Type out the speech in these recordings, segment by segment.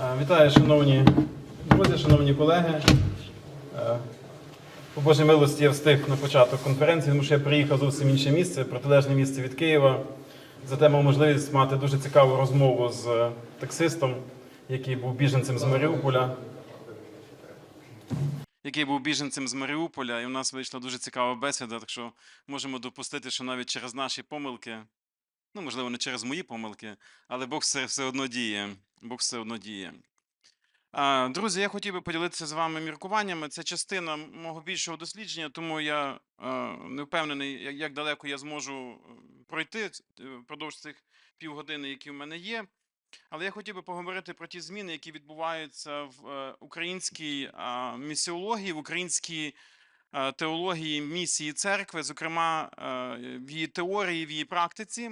Е, Вітаю, шановні друзі, шановні колеги. Е, По Божій милості я встиг на початок конференції, тому що я приїхав зовсім інше місце, протилежне місце від Києва. Зате мав можливість мати дуже цікаву розмову з таксистом, який був біженцем з Маріуполя. Який був біженцем з Маріуполя, і у нас вийшла дуже цікава бесіда, так що можемо допустити, що навіть через наші помилки, ну, можливо, не через мої помилки, але Бог все, все одно діє. Бог все одно діє. А, Друзі, я хотів би поділитися з вами міркуваннями. Це частина мого більшого дослідження, тому я е, не впевнений, як, як далеко я зможу е, пройти е, впродовж цих півгодини, які в мене є. Але я хотів би поговорити про ті зміни, які відбуваються в українській а, місіології, в українській теології місії церкви, зокрема в її теорії, в її практиці.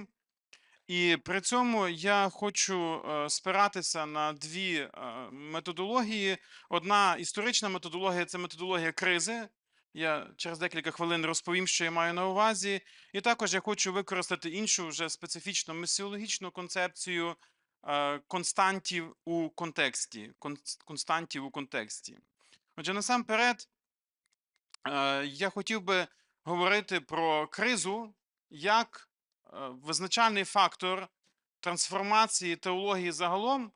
І при цьому я хочу е, спиратися на дві е, методології. Одна історична методологія це методологія кризи. Я через декілька хвилин розповім, що я маю на увазі. І також я хочу використати іншу вже специфічно місіологічну концепцію е, константів у контексті. Константів у контексті. Отже, насамперед, я хотів би говорити про кризу як визначальний фактор трансформації теології загалом,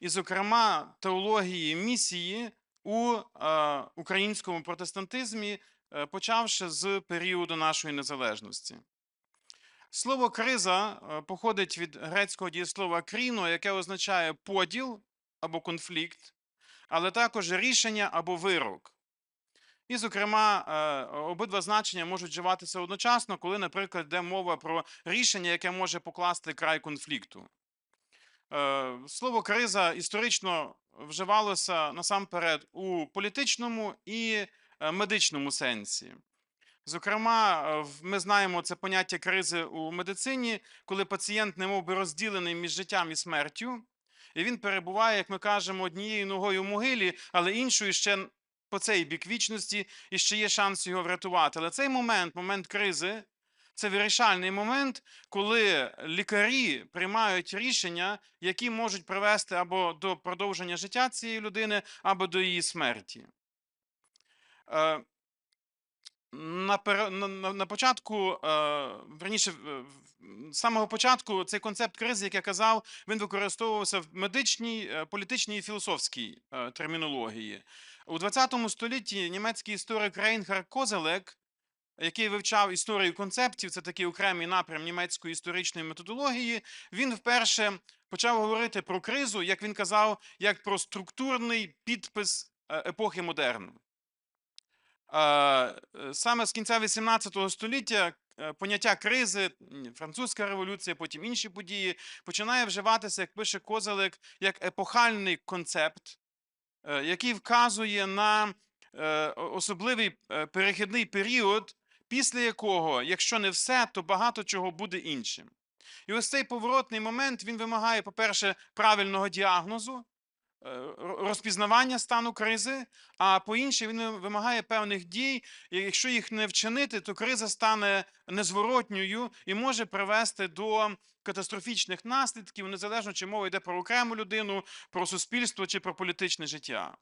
і, зокрема, теології місії у е, українському протестантизмі, е, почавши з періоду нашої незалежності. Слово криза е, походить від грецького дієслова кріно, яке означає поділ або конфлікт, але також рішення або вирок. І, зокрема, е, обидва значення можуть вживатися одночасно, коли, наприклад, йде мова про рішення, яке може покласти край конфлікту. Е, Слово криза історично вживалося насамперед у політичному і е, медичному сенсі. Зокрема, ми знаємо це поняття кризи у медицині, коли пацієнт немов би розділений між життям і смертю, і він перебуває, як ми кажемо, однією ногою в могилі, але іншою ще по цей бік вічності, і ще є шанс його врятувати. Але цей момент, момент кризи, це вирішальний момент, коли лікарі приймають рішення, які можуть привести або до продовження життя цієї людини, або до її смерті. Е, на, на, на, початку, е, верніше, з самого початку цей концепт кризи, як я казав, він використовувався в медичній, е, політичній і філософській термінології. У 20 столітті німецький історик Рейнхард Козелек, який вивчав історію концептів, це такий окремий напрям німецької історичної методології, він вперше почав говорити про кризу, як він казав, як про структурний підпис е, епохи модерну. Е, е, Саме з кінця 18 століття поняття кризи, французька революція, потім інші події, починає вживатися, як пише Козелек, як епохальний концепт, який вказує на е, особливий е, перехідний період, після якого, якщо не все, то багато чого буде іншим. І ось цей поворотний момент він вимагає, по-перше, правильного діагнозу, е, розпізнавання стану кризи, а по-інше, він вимагає певних дій. І якщо їх не вчинити, то криза стане незворотньою і може привести до катастрофічних наслідків, незалежно чи мова йде про окрему людину, про суспільство чи про політичне життя.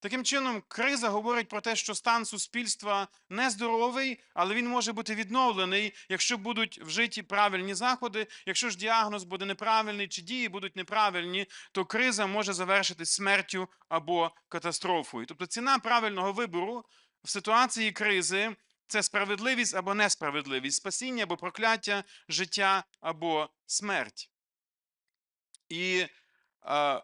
Таким чином, криза говорить про те, що стан суспільства нездоровий, але він може бути відновлений, якщо будуть вжиті правильні заходи. Якщо ж діагноз буде неправильний чи дії будуть неправильні, то криза може завершитись смертю або катастрофою. Тобто ціна правильного вибору в ситуації кризи це справедливість або несправедливість, спасіння або прокляття, життя або смерть. І е,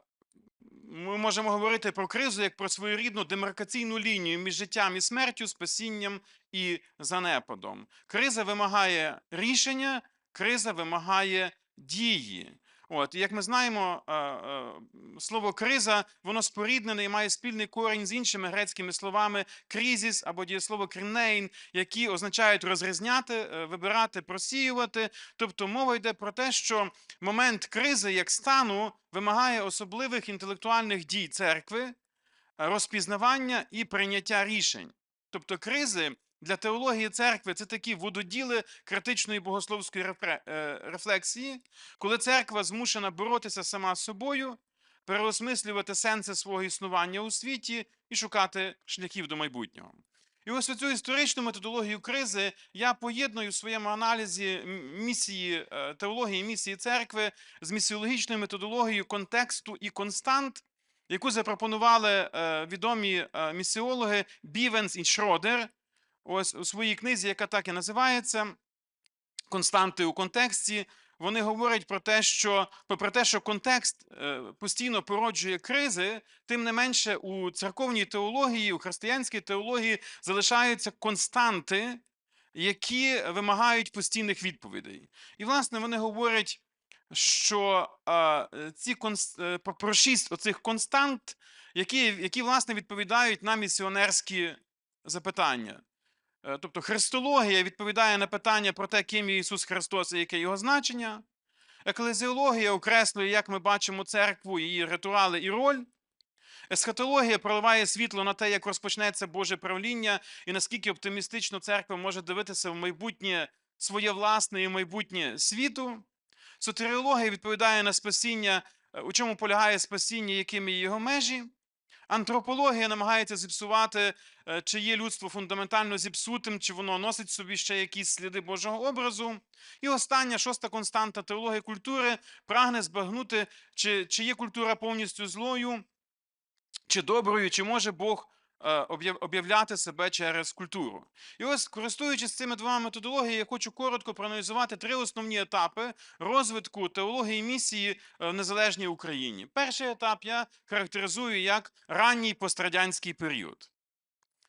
ми можемо говорити про кризу як про своєрідну демаркаційну лінію між життям і смертю, спасінням і занепадом. Криза вимагає рішення, криза вимагає дії. От, і як ми знаємо, е, е, слово криза воно споріднене і має спільний корінь з іншими грецькими словами кризіс або дієслово крінейн, які означають розрізняти, е, вибирати, просіювати. Тобто мова йде про те, що момент кризи як стану вимагає особливих інтелектуальних дій церкви, розпізнавання і прийняття рішень. Тобто кризи для теології церкви це такі вододіли критичної богословської е, рефлексії, коли церква змушена боротися сама з собою, переосмислювати сенси свого існування у світі і шукати шляхів до майбутнього. І ось цю історичну методологію кризи я поєдную в своєму аналізі місії е, теології, місії церкви з місіологічною методологією контексту і констант, яку запропонували е, відомі місіологи Бівенс і Шродер, ось у своїй книзі, яка так і називається Константи у контексті. Вони говорять про те, що попри те, що контекст е, постійно породжує кризи, тим не менше у церковній теології, у християнській теології залишаються константи, які вимагають постійних відповідей. І, власне, вони говорять, що е, ці конс- е, про- про шість оцих констант, які, які власне відповідають на місіонерські запитання. Е, Тобто христологія відповідає на питання про те, ким є Ісус Христос і яке його значення. Еклезіологія окреслює, як ми бачимо церкву, її ритуали і роль. Есхатологія проливає світло на те, як розпочнеться Боже правління і наскільки оптимістично церква може дивитися в майбутнє своє власне і майбутнє світу. Сотеріологія відповідає на спасіння, е, у чому полягає спасіння, якими його межі. Антропологія намагається зіпсувати, е, чи є людство фундаментально зіпсутим, чи воно носить собі ще якісь сліди Божого образу. І остання шоста константа теології культури прагне збагнути, чи, чи є культура повністю злою, чи доброю, чи може Бог об'являти себе через культуру. І ось, користуючись цими двома методологіями, я хочу коротко проаналізувати три основні етапи розвитку теології місії е, в незалежній Україні. Перший етап я характеризую як ранній пострадянський період.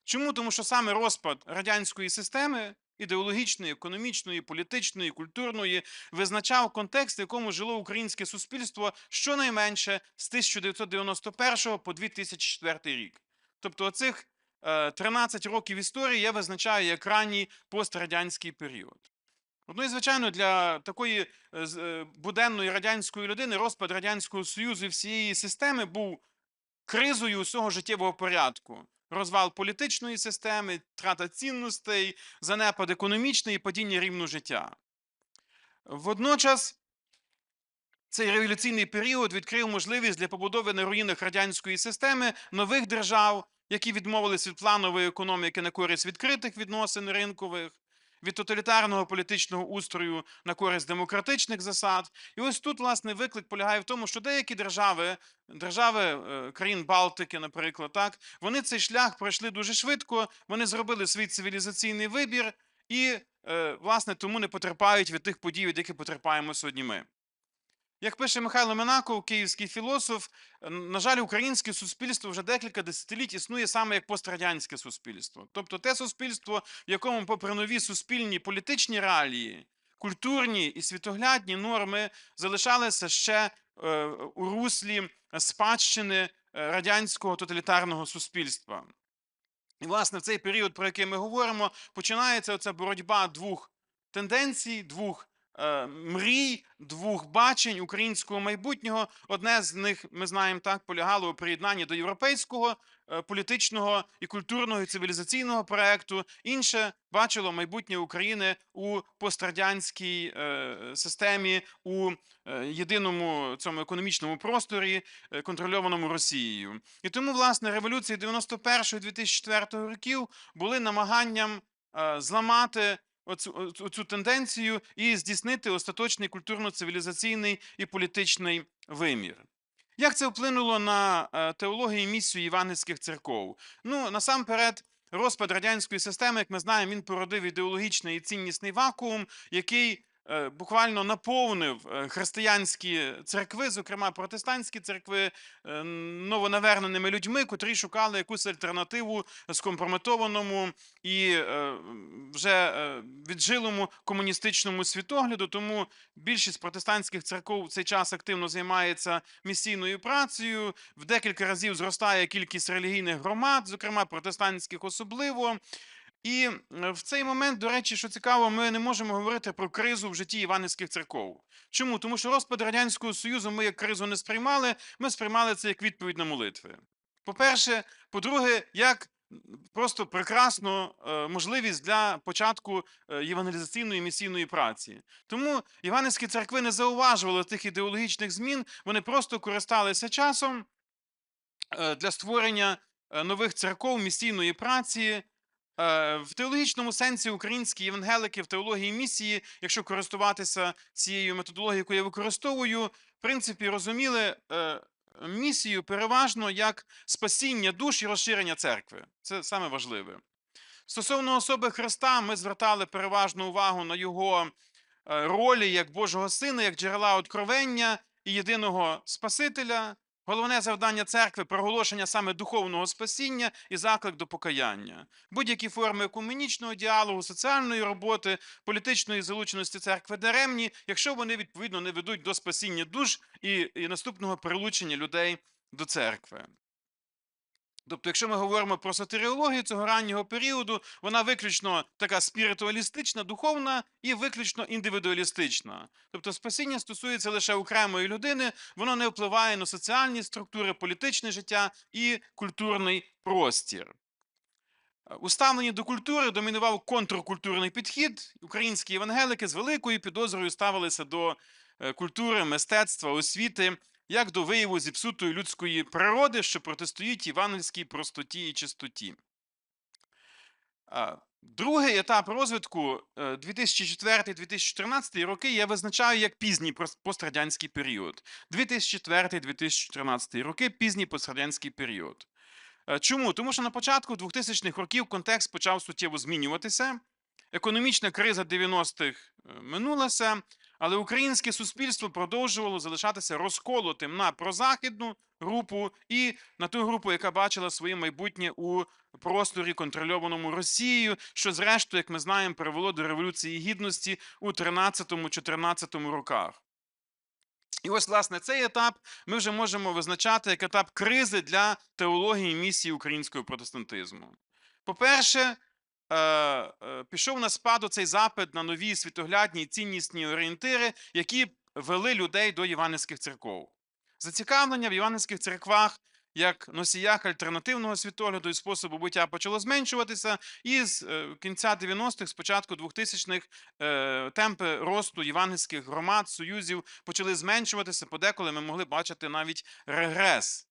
Чому? Тому що саме розпад радянської системи ідеологічної, економічної, політичної, культурної визначав контекст, в якому жило українське суспільство щонайменше з 1991 по 2004 рік. Тобто оцих е, 13 років історії я визначаю як ранній пострадянський період. Ну і звичайно, для такої е, е, буденної радянської людини розпад Радянського Союзу і всієї системи був кризою усього життєвого порядку. Розвал політичної системи, втрата цінностей, занепад економічний і падіння рівну життя. Водночас цей революційний період відкрив можливість для побудови на руїнах радянської системи нових держав, які відмовились від планової економіки на користь відкритих відносин ринкових, від тоталітарного політичного устрою на користь демократичних засад. І ось тут, власне, виклик полягає в тому, що деякі держави, держави е, країн Балтики, наприклад, так, вони цей шлях пройшли дуже швидко, вони зробили свій цивілізаційний вибір і, е, власне, тому не потерпають від тих подій, від яких потерпаємо сьогодні ми. Як пише Михайло Минаков, київський філософ, на жаль, українське суспільство вже декілька десятиліть існує саме як пострадянське суспільство. Тобто те суспільство, в якому, попри нові суспільні політичні реалії, культурні і світоглядні норми залишалися ще е, у руслі спадщини е, радянського тоталітарного суспільства. І, власне, в цей період, про який ми говоримо, починається оця боротьба двох тенденцій, двох мрій, двох бачень українського майбутнього. Одне з них, ми знаємо так, полягало у приєднанні до європейського е, політичного і культурного і цивілізаційного проекту. Інше бачило майбутнє України у пострадянській е, системі, у е, єдиному цьому економічному просторі, е, контрольованому Росією. І тому, власне, революції 91-2004 років були намаганням е, зламати оцю, оцю- тенденцію і здійснити остаточний культурно-цивілізаційний і політичний вимір. Як це вплинуло на е, теологію і місію євангельських церков? Ну, насамперед, розпад радянської системи, як ми знаємо, він породив ідеологічний і ціннісний вакуум, який буквально наповнив е, християнські церкви, зокрема протестантські церкви, е, новонаверненими людьми, котрі шукали якусь альтернативу скомпрометованому і е, вже е, віджилому комуністичному світогляду. Тому більшість протестантських церков в цей час активно займається місійною працею. В декілька разів зростає кількість релігійних громад, зокрема протестантських особливо. І е, в цей момент, до речі, що цікаво, ми не можемо говорити про кризу в житті іванівських церков. Чому? Тому що розпад Радянського Союзу ми як кризу не сприймали, ми сприймали це як відповідь на молитви. По-перше, по-друге, як просто прекрасну е, можливість для початку е, євангелізаційної місійної праці. Тому іванівські церкви не зауважували тих ідеологічних змін, вони просто користалися часом для створення нових церков місійної праці. Е, В теологічному сенсі українські євангелики в теології місії, якщо користуватися цією методологією, яку я використовую, в принципі, розуміли е, місію переважно як спасіння душ і розширення церкви. Це саме важливе. Стосовно особи Христа, ми звертали переважну увагу на його е, ролі як Божого Сина, як джерела откровення і єдиного Спасителя. Головне завдання церкви проголошення саме духовного спасіння і заклик до покаяння. Будь-які форми екуменічного діалогу, соціальної роботи, політичної залученості церкви даремні, якщо вони відповідно не ведуть до спасіння душ і, і наступного прилучення людей до церкви. Тобто, якщо ми говоримо про сатиріологію цього раннього періоду, вона виключно така спіритуалістична, духовна і виключно індивідуалістична. Тобто спасіння стосується лише окремої людини, воно не впливає на соціальні структури, політичне життя і культурний простір. У ставленні до культури домінував контркультурний підхід. Українські євангелики з великою підозрою ставилися до е, культури, мистецтва, освіти, як до вияву зіпсутої людської природи, що протистоїть євангельській простоті і чистоті. Другий етап розвитку е, 2004-2014 роки я визначаю як пізній пострадянський період. 2004-2014 роки пізній пострадянський період. Е, Чому? Тому що на початку 2000-х років контекст почав суттєво змінюватися. Економічна криза 90-х е, минулася, але українське суспільство продовжувало залишатися розколотим на прозахідну групу і на ту групу, яка бачила своє майбутнє у просторі, контрольованому Росією, що, зрештою, як ми знаємо, привело до Революції Гідності у 13-14 роках. І ось, власне, цей етап ми вже можемо визначати як етап кризи для теології місії українського протестантизму. По-перше, е, е, пішов на спаду цей запит на нові світоглядні і ціннісні орієнтири, які вели людей до євангельських церков. Зацікавлення в євангельських церквах як носіях альтернативного світогляду і способу буття почало зменшуватися, і з е, кінця 90-х, з початку 2000-х е, темпи росту євангельських громад, союзів почали зменшуватися, подеколи ми могли бачити навіть регрес.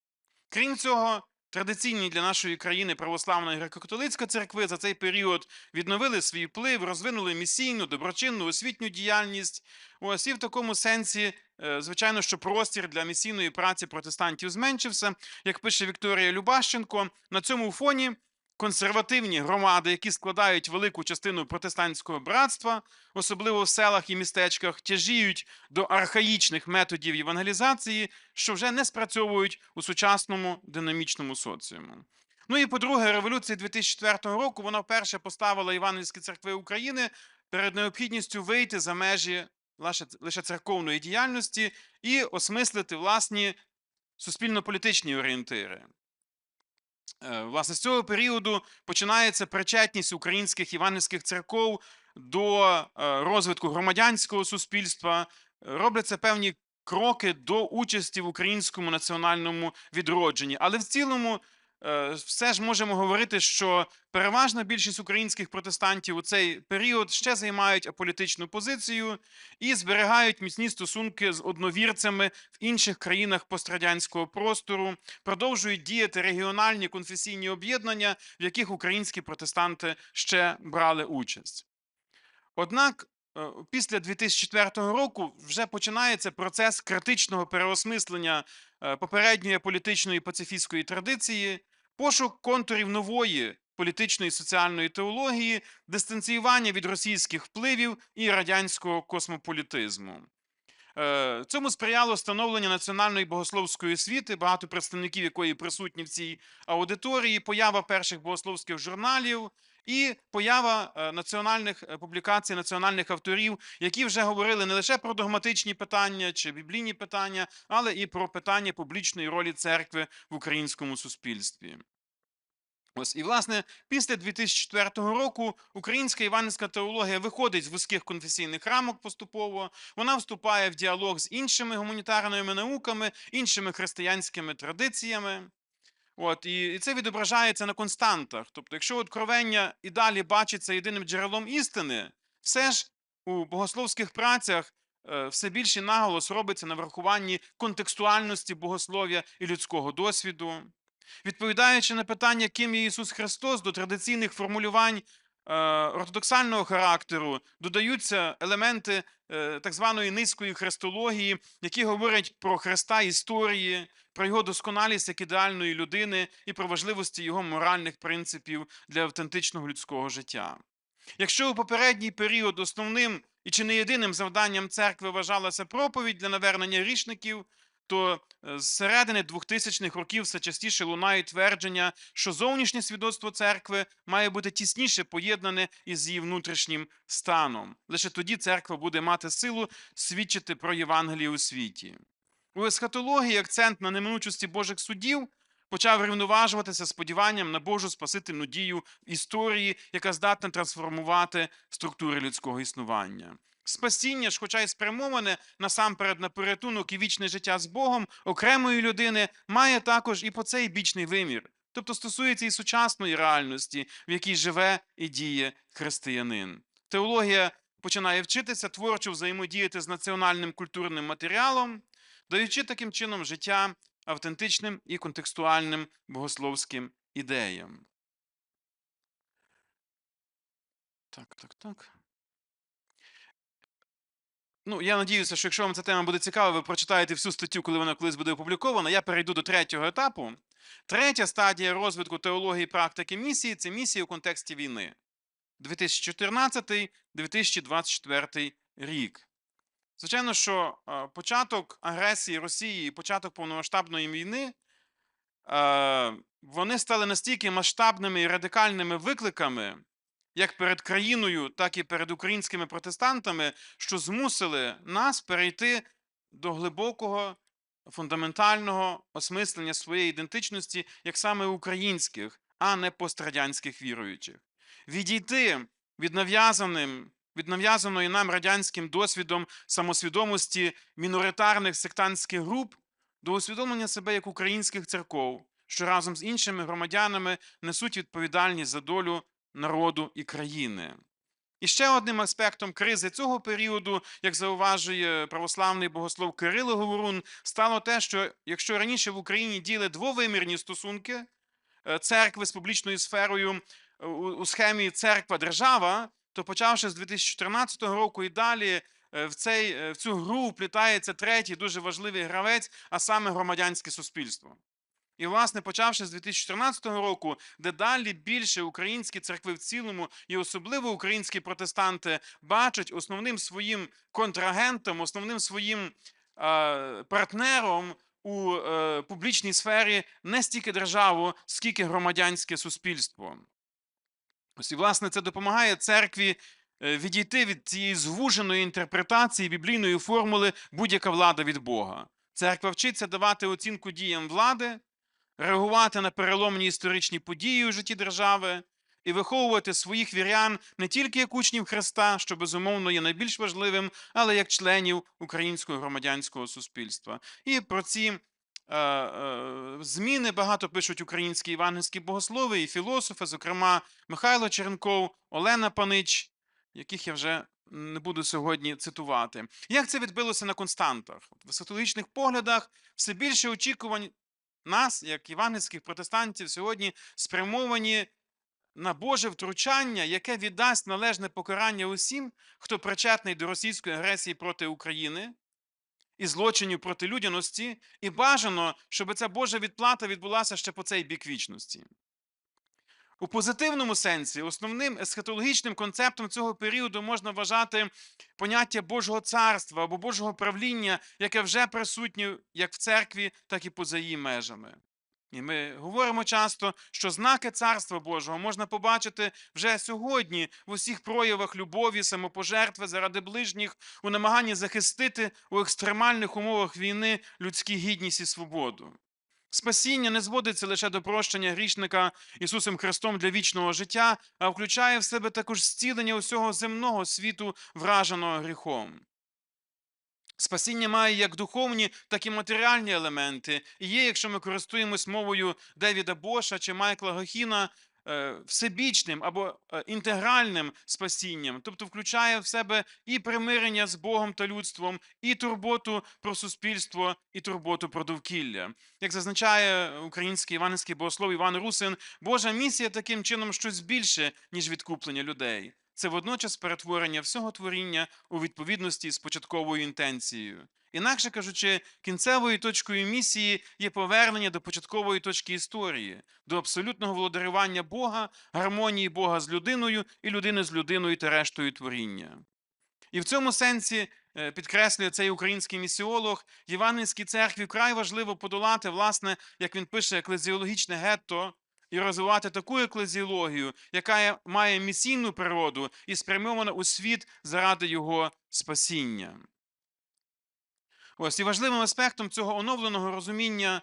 Крім цього, традиційні для нашої країни православна греко-католицька церкви за цей період відновили свій вплив, розвинули місійну, доброчинну, освітню діяльність. Ось і в такому сенсі, е, звичайно, що простір для місійної праці протестантів зменшився. Як пише Вікторія Любащенко, на цьому фоні консервативні громади, які складають велику частину протестантського братства, особливо в селах і містечках, тяжіють до архаїчних методів євангелізації, що вже не спрацьовують у сучасному динамічному соціуму. Ну і по-друге, революція 2004 року вона вперше поставила Івангельські церкви України перед необхідністю вийти за межі лише- церковної діяльності і осмислити власні суспільно-політичні орієнтири. Е, Власне, з цього періоду починається причетність українських івангельських церков до е, розвитку громадянського суспільства. Робляться певні кроки до участі в українському національному відродженні. Але в цілому все ж можемо говорити, що переважна більшість українських протестантів у цей період ще займають аполітичну позицію і зберігають міцні стосунки з одновірцями в інших країнах пострадянського простору, продовжують діяти регіональні конфесійні об'єднання, в яких українські протестанти ще брали участь. Однак е, після 2004 року вже починається процес критичного переосмислення е, попередньої політичної пацифістської традиції, пошук контурів нової політичної і соціальної теології, дистанціювання від російських впливів і радянського космополітизму. Е, Цьому сприяло встановлення національної богословської освіти, багато представників якої присутні в цій аудиторії, поява перших богословських журналів і поява е, національних е, публікацій, національних авторів, які вже говорили не лише про догматичні питання чи біблійні питання, але і про питання публічної ролі церкви в українському суспільстві. Ось і власне після 2004 року українська іванівська теологія виходить з вузьких конфесійних рамок поступово. Вона вступає в діалог з іншими гуманітарними науками, іншими християнськими традиціями. От, і, і це відображається на константах. Тобто, якщо откровення і далі бачиться єдиним джерелом істини, все ж у богословських працях е, все більший наголос робиться на врахуванні контекстуальності богослов'я і людського досвіду. Відповідаючи на питання, ким є Ісус Христос, до традиційних формулювань ортодоксального характеру додаються елементи е, так званої низької христології, які говорять про Христа історії, про його досконалість як ідеальної людини і про важливості його моральних принципів для автентичного людського життя. Якщо у попередній період основним і чи не єдиним завданням церкви вважалася проповідь для навернення річників, то е, з середини 2000-х років все частіше лунають твердження, що зовнішнє свідоцтво церкви має бути тісніше поєднане із її внутрішнім станом. Лише тоді церква буде мати силу свідчити про Євангеліє у світі. У есхатології акцент на неминучості Божих судів почав рівноважуватися сподіванням на Божу спасительну дію історії, яка здатна трансформувати структури людського існування. Спасіння ж, хоча й спрямоване насамперед на порятунок і вічне життя з Богом окремої людини, має також і по цей бічний вимір, тобто стосується і сучасної реальності, в якій живе і діє християнин. Теологія починає вчитися творчо взаємодіяти з національним культурним матеріалом, даючи таким чином життя автентичним і контекстуальним богословським ідеям. Так, так, так. Ну, я надіюся, що якщо вам ця тема буде цікава, ви прочитаєте всю статтю, коли вона колись буде опублікована. Я перейду до третього етапу. Третя стадія розвитку теології практики місії це місія у контексті війни. 2014-2024 рік. Звичайно, що е, початок агресії Росії і початок повномасштабної війни е, вони стали настільки масштабними і радикальними викликами, як перед країною, так і перед українськими протестантами, що змусили нас перейти до глибокого фундаментального осмислення своєї ідентичності як саме українських, а не пострадянських віруючих. Відійти від нав'язаним. Від нав'язаної нам радянським досвідом самосвідомості міноритарних сектантських груп до усвідомлення себе як українських церков, що разом з іншими громадянами несуть відповідальність за долю народу і країни. І ще одним аспектом кризи цього періоду, як зауважує православний богослов Кирило Говорун, стало те, що якщо раніше в Україні діли двовимірні стосунки е, церкви з публічною сферою е, у схемі церква-держава, то почавши з 2014 року і далі е, в цей, в цю гру вплітається третій дуже важливий гравець, а саме громадянське суспільство. І, власне, почавши з 2014 року, де далі більше українські церкви в цілому, і особливо українські протестанти бачать основним своїм контрагентом, основним своїм е, партнером у е, публічній сфері не стільки державу, скільки громадянське суспільство. Ось і, власне, це допомагає церкві відійти від цієї звуженої інтерпретації біблійної формули будь-яка влада від Бога. Церква вчиться давати оцінку діям влади реагувати на переломні історичні події у житті держави і виховувати своїх вірян не тільки як учнів Христа, що безумовно є найбільш важливим, але як членів українського громадянського суспільства. І про ці е, е, зміни багато пишуть українські євангельські богослови і філософи, зокрема Михайло Черенков, Олена Панич, яких я вже не буду сьогодні цитувати. Як це відбилося на константах? В сатологічних поглядах все більше очікувань нас, як євангельських протестантів, сьогодні спрямовані на Боже втручання, яке віддасть належне покарання усім, хто причетний до російської агресії проти України і злочинів проти людяності, і бажано, щоб ця Божа відплата відбулася ще по цей бік вічності. У позитивному сенсі основним есхатологічним концептом цього періоду можна вважати поняття Божого царства або Божого правління, яке вже присутнє як в церкві, так і поза її межами. І ми говоримо часто, що знаки Царства Божого можна побачити вже сьогодні в усіх проявах любові, самопожертви заради ближніх, у намаганні захистити у екстремальних умовах війни людську гідність і свободу. Спасіння не зводиться лише до прощення грішника Ісусом Христом для вічного життя, а включає в себе також зцілення усього земного світу, враженого гріхом. Спасіння має як духовні, так і матеріальні елементи. І є, якщо ми користуємось мовою Девіда Боша чи Майкла Гохіна, всебічним або е, інтегральним спасінням, тобто включає в себе і примирення з Богом та людством, і турботу про суспільство, і турботу про довкілля. Як зазначає український іванський богослов Іван Русин, Божа місія таким чином щось більше, ніж відкуплення людей. Це водночас перетворення всього творіння у відповідності з початковою інтенцією. Інакше кажучи, кінцевою точкою місії є повернення до початкової точки історії, до абсолютного володарювання Бога, гармонії Бога з людиною і людини з людиною та рештою творіння. І в цьому сенсі е, підкреслює цей український місіолог, Євангельській церкві вкрай важливо подолати, власне, як він пише, еклезіологічне гетто і розвивати таку еклезіологію, яка має місійну природу і спрямована у світ заради його спасіння. Ось і важливим аспектом цього оновленого розуміння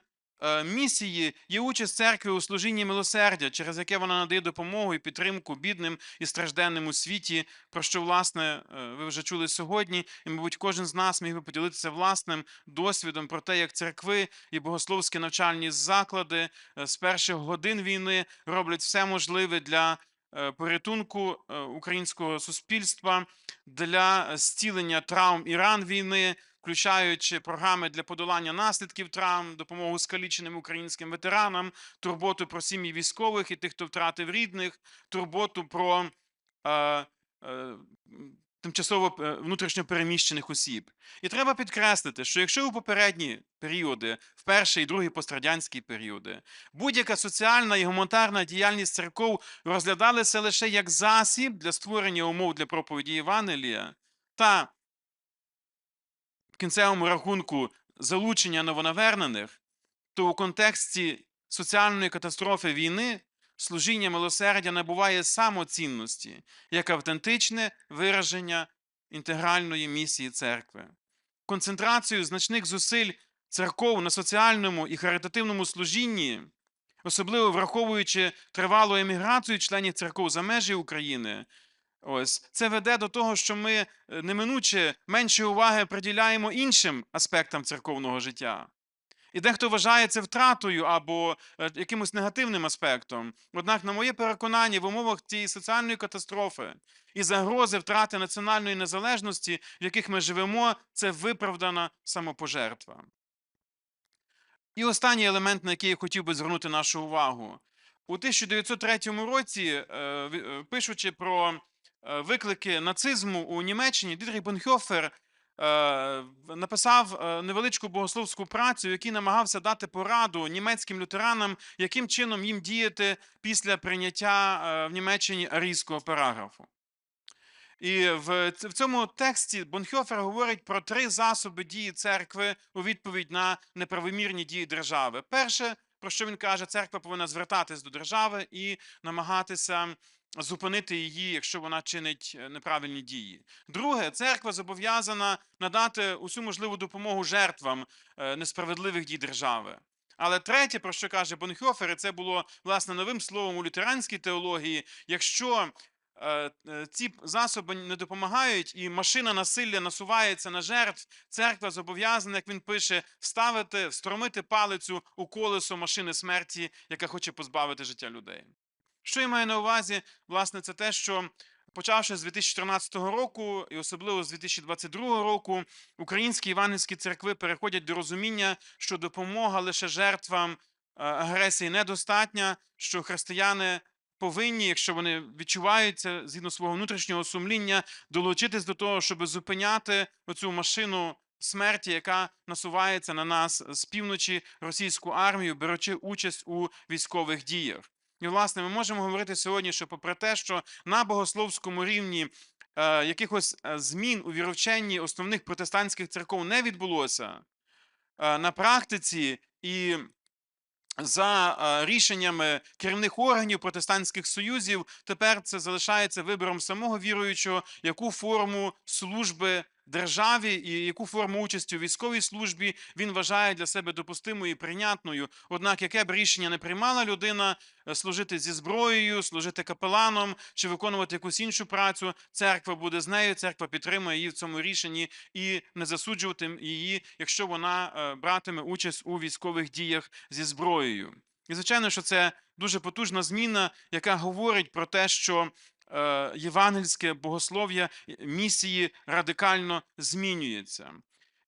місії є участь церкви у служінні милосердя, через яке вона надає допомогу і підтримку бідним і стражденним у світі, про що, власне, е, ви вже чули сьогодні, і, мабуть, кожен з нас міг би поділитися власним досвідом про те, як церкви і богословські навчальні заклади е, з перших годин війни роблять все можливе для е, порятунку е, українського суспільства, для е, зцілення травм і ран війни, включаючи програми для подолання наслідків травм, допомогу скаліченим українським ветеранам, турботу про сім'ї військових і тих, хто втратив рідних, турботу про е, е, тимчасово е, внутрішньо переміщених осіб. І треба підкреслити, що якщо у попередні періоди, в перший і другий пострадянські періоди, будь-яка соціальна і гуманітарна діяльність церков розглядалася лише як засіб для створення умов для проповіді Євангелія та кінцевому рахунку залучення новонавернених, то у контексті соціальної катастрофи війни служіння милосердя набуває самоцінності як автентичне вираження інтегральної місії церкви. Концентрацію значних зусиль церков на соціальному і харитативному служінні, особливо враховуючи тривалу еміграцію членів церков за межі України, Ось це веде до того, що ми е, неминуче менше уваги приділяємо іншим аспектам церковного життя. І дехто вважає це втратою або е, якимось негативним аспектом. Однак, на моє переконання, в умовах цієї соціальної катастрофи і загрози втрати національної незалежності, в яких ми живемо, це виправдана самопожертва. І останній елемент, на який я хотів би звернути нашу увагу. У 1903 році, е, пишучи про виклики нацизму у Німеччині, Дітріх Бонхьофер е, написав е, невеличку богословську працю, в якій намагався дати пораду німецьким лютеранам, яким чином їм діяти після прийняття е, в Німеччині арійського параграфу. І в цьому тексті Бонхьофер говорить про три засоби дії церкви у відповідь на неправомірні дії держави. Перше, про що він каже, церква повинна звертатись до держави і намагатися зупинити її, якщо вона чинить е, неправильні дії. Друге, церква зобов'язана надати усю можливу допомогу жертвам е, несправедливих дій держави. Але третє, про що каже Бонхьофер, і це було власне новим словом у лютеранській теології, якщо е, ці засоби не допомагають, і машина насилля насувається на жертв, церква зобов'язана, як він пише, вставити, встромити палицю у колесо машини смерті, яка хоче позбавити життя людей. Що я маю на увазі? Власне, це те, що почавши з 2014 року, і особливо з 2022 року, українські івангельські церкви переходять до розуміння, що допомога лише жертвам е, агресії недостатня, що християни повинні, якщо вони відчувають це згідно свого внутрішнього сумління, долучитись до того, щоб зупиняти оцю машину смерті, яка насувається на нас з півночі російську армію, беручи участь у військових діях. І, власне, ми можемо говорити сьогодні, що попри те, що на богословському рівні е, якихось е, змін у віровченні основних протестантських церков не відбулося, е, на практиці і за е, рішеннями керівних органів протестантських союзів, тепер це залишається вибором самого віруючого, яку форму служби державі і яку форму участі у військовій службі він вважає для себе допустимою і прийнятною. Однак, яке б рішення не приймала людина е, служити зі зброєю, служити капеланом чи виконувати якусь іншу працю, церква буде з нею, церква підтримує її в цьому рішенні і не засуджувати її, якщо вона е, братиме участь у військових діях зі зброєю. І звичайно, що це дуже потужна зміна, яка говорить про те, що євангельське богослов'я е, місії радикально змінюється.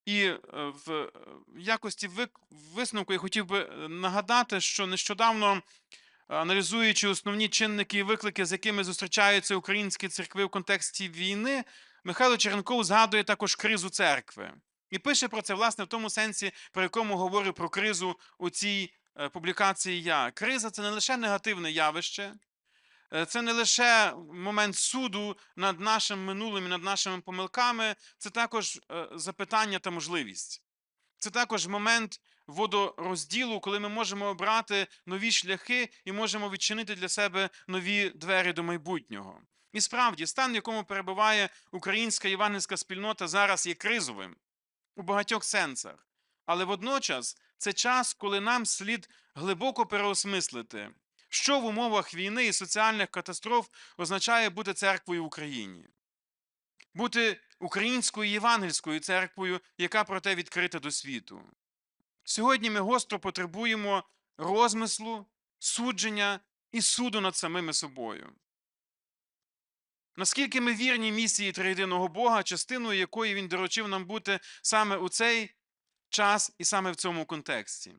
І е, в е, якості висновку я хотів би е, нагадати, що нещодавно, аналізуючи основні чинники і виклики, з якими зустрічаються українські церкви в контексті війни, Михайло Черенков згадує також кризу церкви. І пише про це, власне, в тому сенсі, про якому говорю про кризу у цій е, публікації я. Криза це не лише негативне явище, е, це не лише момент суду над нашим минулим і над нашими помилками, це також е, запитання та можливість. Це також момент водорозділу, коли ми можемо обрати нові шляхи і можемо відчинити для себе нові двері до майбутнього. І справді, стан, в якому перебуває українська євангельська спільнота, зараз є кризовим у багатьох сенсах. Але водночас це час, коли нам слід глибоко переосмислити, що в умовах війни і соціальних катастроф означає бути церквою в Україні. Бути українською євангельською церквою, яка проте відкрита до світу. Сьогодні ми гостро потребуємо розмислу, судження і суду над самими собою. Наскільки ми вірні місії триєдиного Бога, частиною якої він доручив нам бути саме у цей час і саме в цьому контексті?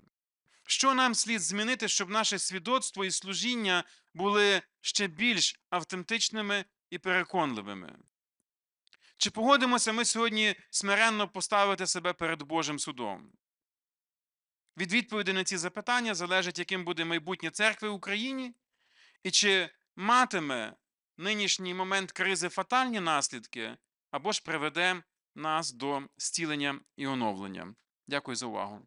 Що нам слід змінити, щоб наше свідоцтво і служіння були ще більш автентичними і переконливими? Чи погодимося ми сьогодні смиренно поставити себе перед Божим судом? Від відповіді на ці запитання залежить, яким буде майбутнє церкви в Україні, і чи матиме нинішній момент кризи фатальні наслідки, або ж приведе нас до зцілення і оновлення. Дякую за увагу.